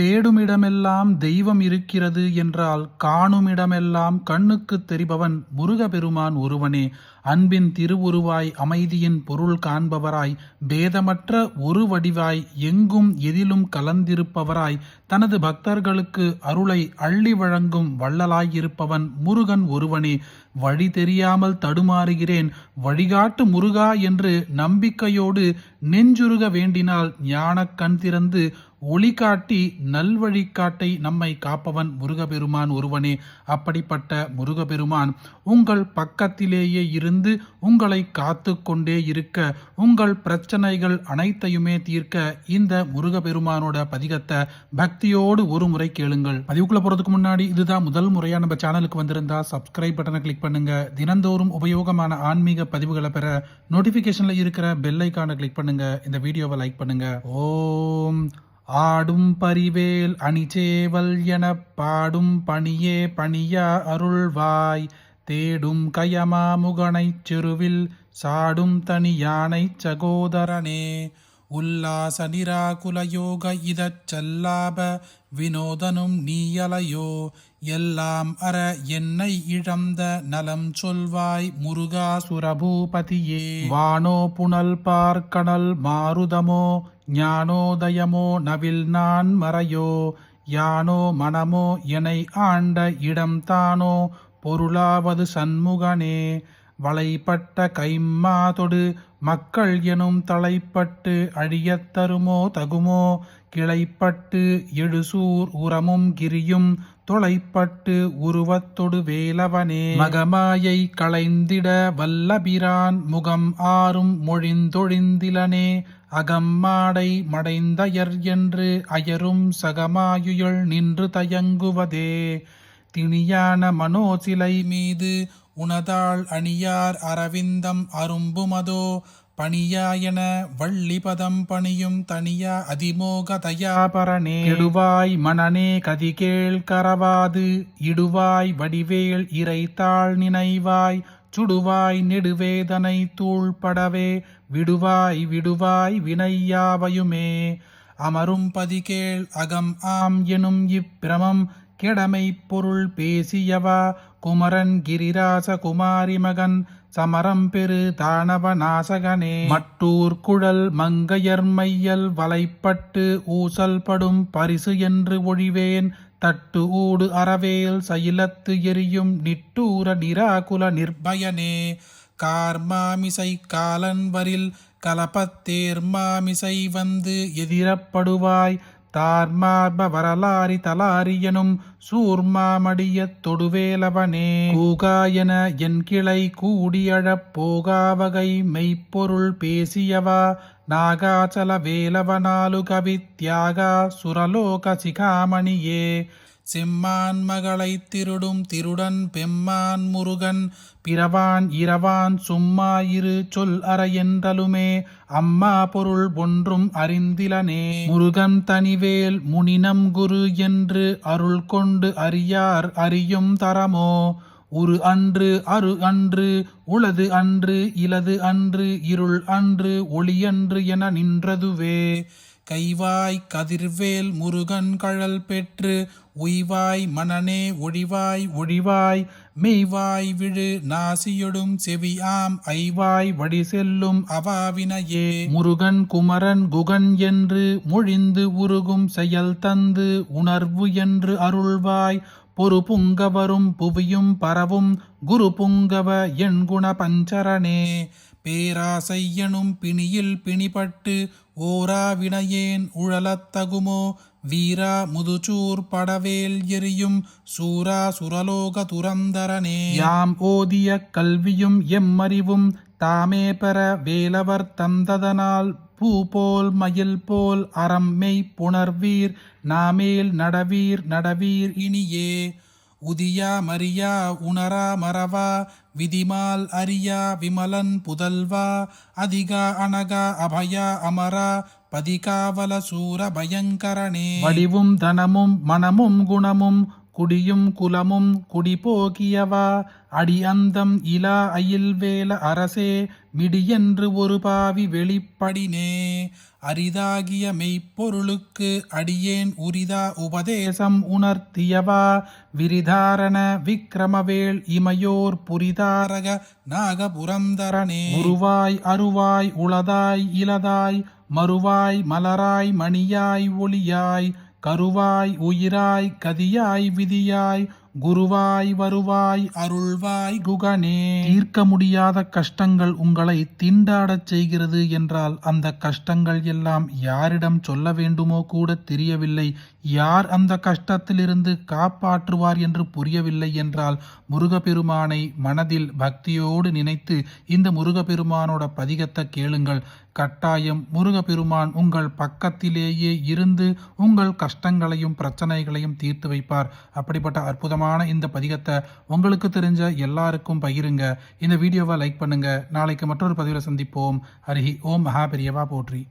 தேடுமிடமெல்லாம் தெய்வம் இருக்கிறது என்றால் காணுமிடமெல்லாம் கண்ணுக்குத் தெரிபவன் முருகபெருமான் ஒருவனே. அன்பின் திருவுருவாய் அமைதியின் பொருள் காண்பவராய் பேதமற்ற ஒரு வடிவாய் எங்கும் எதிலும் கலந்திருப்பவராய் தனது பக்தர்களுக்கு அருளை அள்ளி வழங்கும் வள்ளலாயிருப்பவன் முருகன் ஒருவனே. வழி தெரியாமல் தடுமாறுகிறேன் வழிகாட்டு முருகா என்று நம்பிக்கையோடு நெஞ்சுருக வேண்டினால் ஞானக் கண் திறந்து ஒளி காட்டி நல்வழிகாட்டை நம்மை காப்பவன் முருகபெருமான் ஒருவனே. அப்படிப்பட்ட முருகபெருமான் உங்கள் பக்கத்திலேயே இருந்து உங்களை காத்து கொண்டே இருக்க உங்கள் பிரச்சனைகள் அனைத்தையுமே தீர்க்க இந்த முருகபெருமானோட பதிகத்தை பக்தியோடு ஒரு முறை கேளுங்கள். பதிவுக்குள்ள போறதுக்கு முன்னாடி இதுதான் முதல் முறையா நம்ம சேனலுக்கு வந்திருந்தா சப்ஸ்கிரைப் பட்டனை கிளிக் பண்ணுங்க. தினந்தோறும் உபயோகமான ஆன்மீக பதிவுகளை பெற நோட்டிபிகேஷன்ல இருக்கிற பெல் ஐக்கானை கிளிக் பண்ணுங்க. இந்த வீடியோவை லைக் பண்ணுங்க. ஓம் ஆடும் பரிவேல் அணிச்சேவல் எனப் பாடும் பணியே பணியா அருள்வாய். தேடும் கயமாமுகனைச் செருவில் சாடும் தனியானைச் சகோதரனே. உல்லாச நிராகுலயோக இதச் சல்லாப வினோதனும் நீயலையோ. எல்லாம் அற என்னை இழந்த நலம் சொல்வாய் முருகா சுரபூபதியே. வானோ புனல் பார்க்கணல் மாருதமோ ஞானோதயமோ நவில் நான் மறையோ? யானோ மனமோ எனை ஆண்ட இடம் தானோ? பொருளாவது சண்முகனே வளைப்பட்ட கைம்மாதொடு மக்கள் எனும் தலைப்பட்டு அழியத் தருமோ தகுமோ? கிளைப்பட்டு எழுசூர் உரமும் கிரியும் தொலைப்பட்டு உருவத்தொடு வேலவனே. மகமாயை களைந்திட வல்லபிரான் முகம் ஆறும் மொழிந்தொழிந்திலனே. அகம்மாடை மடைந்தயர் என்று அயரும் சகமாயுயள் நின்று தயங்குவதே. திணியான மனோசிலை மீது உனதாள் அணியார் அரவிந்தம் அரும்புமதோ. பணியாயன வள்ளிபதம் பணியும் தனியா அதிமோக தயாபரணே கெடுவாய் மணனே கதிகேள் கரவாது. இடுவாய் வடிவேல் இறைத்தாள் நினைவாய். சுடுவாய் நெடுவேதனை தூள்படவே விடுவாய் விடுவாய் வினையாவையுமே. அமரும் பதிகேள் அகம் ஆம் எனும் இப்பிரமம் கெடமை பொருள் பேசியவா? குமரன் கிரிராச குமாரி மகன் சமரம் பெரு தானவ நாசகனே. மட்டூர் குழல் மங்கையர் மையல் வலைப்பட்டு ஊசல்படும் பரிசு என்று ஒழிவேன். தட்டு ஊடு அறவேல் சயிலத்து எரியும் நிட்டூர நிராகுல நிர்பயனே. கார்மாமிசை காலன் வரில் கலப்பத்தேர்மாமிசை வந்து எதிரப்படுவாய். தார்மார்ப வரலாரி தலாரியனும் சூர்மாமடிய தொடுவேலவனே. கூகாயன என் கிளை கூடியழப் போகாவகை மெய்ப்பொருள் பேசியவா நாகாச்சல வேலவனாலு கவித்யாகா சுரலோக சிகாமணியே செம்மான் மகளை திருடும் திருடன் பெம்மான் முருகன் பிறவான் இரவான் சும்மா இரு சொல் அற என்றலுமே அம்மா பொருள் ஒன்றும் அறிந்திலனே. முருகன் தனிவேல் முனினம் குரு என்று அருள் கொண்டு அறியார் அறியும் தரமோ? உரு அன்று அரு அன்று உளது அன்று இலது அன்று இருள் அன்று ஒளியன்று என நின்றதுவே. கைவாய் கதிர்வேல் முருகன் கழல் பெற்று உய்வாய் மனனே ஒழிவாய் ஒழிவாய் மெய்வாய் விழு நாசியொடும் செவியாம் ஐவாய் வடி செல்லும் அவாவினையே. முருகன் குமரன் குகன் என்று மொழிந்து உருகும் செயல் தந்து உணர்வு என்று அருள்வாய் பொறு புங்கவரும் புவியும் பரவும் குரு புங்கவ என் குண பஞ்சரணே பேராசையனும் பிணியில் பிணிபட்டு ஓரா வினையேன் உழலத்தகுமோ வீரா முதுச்சூர் படவேல் எரியும் சூரா சுரலோக துரந்தரனே. யாம் ஓதிய கல்வியும் எம்மறிவும் தாமே பெற வேலவர் தந்ததனால் பூ போல் மயில் போல் அறம் மெய் புணர்வீர் நாமேல் நடவீர் நடவீர் இனியே. உதியா மரியா உணரா மறவா விதிமால் அரியா விமலன் புதல்வா அதிகா அனகா அபயா அமரா பதிகாவல சூர பயங்கரணே வடிவும் தனமும் மனமும் குணமும் குடியும் குலமும் குடி போகியவா? அடி அந்தம் இலா அயில் வேல அரசே மிடியென்று ஒரு பாவி வெளிப்படினே. அரிதாகிய மெய்ப்பொருளுக்கு அடியேன் உரிதா உபதேசம் உணர்த்தியவா? விரிதாரண விக்கிரமவேள் இமையோர் புரிதாரக நாகபுரந்தரனே. உருவாய் அருவாய் உளதாய் இலதாய் மறுவாய் மலராய் மணியாய் ஒளியாய் கருவாய் உயிராய் கதியாய் விதியாய் குருவாய் வருவாய் அருள்வாய் குகனே. தீர்க்க முடியாத கஷ்டங்கள் உங்களை திண்டாடச் செய்கிறது என்றால் அந்த கஷ்டங்கள் எல்லாம் யாரிடம் சொல்ல வேண்டுமோ கூட தெரியவில்லை யார் அந்த கஷ்டத்திலிருந்து காப்பாற்றுவார் என்று புரியவில்லை என்றால் முருகப்பெருமானை மனதில் பக்தியோடு நினைத்து இந்த முருகப்பெருமானோட பதிகத்தை கேளுங்கள். கட்டாயம் முருகப்பெருமான் உங்கள் பக்கத்திலேயே இருந்து உங்கள் கஷ்டங்களையும் பிரச்சனைகளையும் தீர்த்து வைப்பார். அப்படிப்பட்ட அற்புதமான இந்த பதிகத்தை உங்களுக்கு தெரிஞ்ச எல்லாருக்கும் பகிருங்க. இந்த வீடியோவை லைக் பண்ணுங்க. நாளைக்கு மற்றொரு பதிவில் சந்திப்போம். ஹரிஹி. ஓம் மகா பெரியவா போற்றி.